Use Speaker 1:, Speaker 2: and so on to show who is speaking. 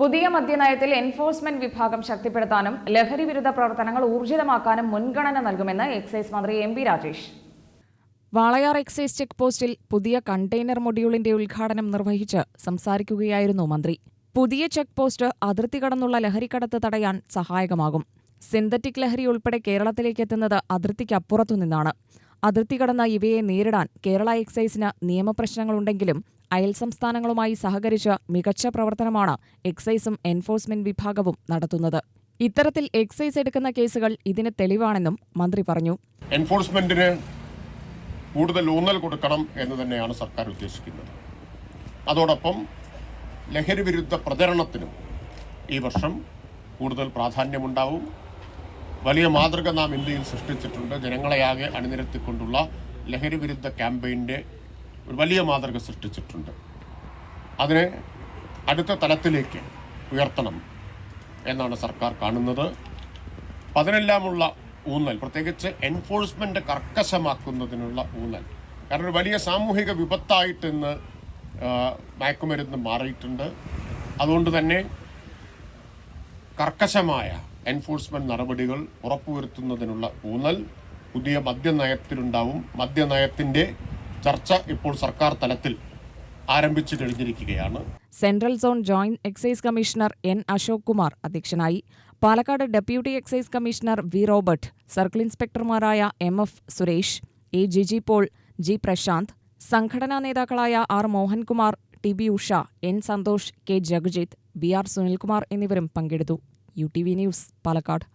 Speaker 1: പുതിയ മദ്യനയത്തിൽ എൻഫോഴ്സ്മെന്റ് വിഭാഗം ശക്തിപ്പെടുത്താനും ലഹരി വിരുദ്ധ പ്രവർത്തനങ്ങൾ ഊർജിതമാക്കാനും മുൻഗണന നൽകുമെന്ന് എക്സൈസ് മന്ത്രി M P Rajesh
Speaker 2: Walayar excise check പോസ്റ്റിൽ പുതിയ കണ്ടെയ്നർ മൊഡ്യൂളിന്റെ ഉദ്ഘാടനം നിർവഹിച്ച് സംസാരിക്കുകയായിരുന്നു മന്ത്രി പുതിയ ചെക്ക് പോസ്റ്റ് അതിർത്തി കടന്നുള്ള ലഹരിക്കടത്ത് തടയാൻ സഹായകമാകും സിന്തറ്റിക് ലഹരി ഉൾപ്പെടെ കേരളത്തിലേക്ക് എത്തുന്നത് അതിർത്തിക്കപ്പുറത്തുനിന്നാണ് അതിർത്തി കടന്ന ഇവയെ നേരിടാൻ കേരള എക്സൈസിന് നിയമപ്രശ്നങ്ങളുണ്ടെങ്കിലും അയൽ സംസ്ഥാനങ്ങളുമായി സഹകരിച്ച് മികച്ച പ്രവർത്തനമാണ് എക്സൈസും എൻഫോഴ്സ്മെന്റ് വിഭാഗവും നടത്തുന്നത് ഇത്തരത്തിൽ എക്സൈസ് എടുക്കുന്ന കേസുകൾ ഇതിന് തെളിവാണെന്നും മന്ത്രി പറഞ്ഞു
Speaker 3: എൻഫോഴ്സ്മെന്റിന് കൂടുതൽ ഊന്നൽ കൊടുക്കണം എന്ന് തന്നെയാണ് സർക്കാർ ഉദ്ദേശിക്കുന്നത് അതോടൊപ്പം ലഹരി വിരുദ്ധ പ്രചരണത്തിനും ഈ വർഷം കൂടുതൽ പ്രാധാന്യമുണ്ടാവും വലിയ മാതൃക നാം ഇന്ത്യയിൽ സൃഷ്ടിച്ചിട്ടുണ്ട് ജനങ്ങളെയാകെ അണിനിരത്തിക്കൊണ്ടുള്ള ലഹരി വിരുദ്ധ ക്യാമ്പയിൻ്റെ ഒരു വലിയ മാതൃക സൃഷ്ടിച്ചിട്ടുണ്ട് അതിനെ അടുത്ത തലത്തിലേക്ക് ഉയർത്തണം എന്നാണ് സർക്കാർ കാണുന്നത് അതിനെല്ലാമുള്ള ഊന്നൽ പ്രത്യേകിച്ച് എൻഫോഴ്സ്മെൻ്റ് കർക്കശമാക്കുന്നതിനുള്ള ഊന്നൽ കാരണം ഒരു വലിയ സാമൂഹിക വിപത്തായിട്ട് ഇന്ന് മയക്കുമരുന്ന് മാറിയിട്ടുണ്ട് അതുകൊണ്ട് തന്നെ കർക്കശമായ എൻഫോഴ്സ്മെൻറ്റ് നടപടികൾ ഉറപ്പുവരുത്തുന്നതിനുള്ള ഊന്നൽ പുതിയ മദ്യനയത്തിലുണ്ടാവും മദ്യനയത്തിൻ്റെ ചർച്ച ഇപ്പോൾ സർക്കാർ തലത്തിൽ ആരംഭിച്ചു കഴിഞ്ഞിരിക്കുകയാണ്
Speaker 2: central zone joint excise commissioner N Ashok Kumar അധ്യക്ഷനായി Palakkad deputy excise commissioner V Robert circle ഇൻസ്പെക്ടർമാരായ M F Suresh A Jiji Paul G Prashanth സംഘടനാ നേതാക്കളായ R Mohankumar T B Usha N Santhosh K Jagajit B R Sunilkumar എന്നിവരും പങ്കെടുത്തു U T V news Palakkad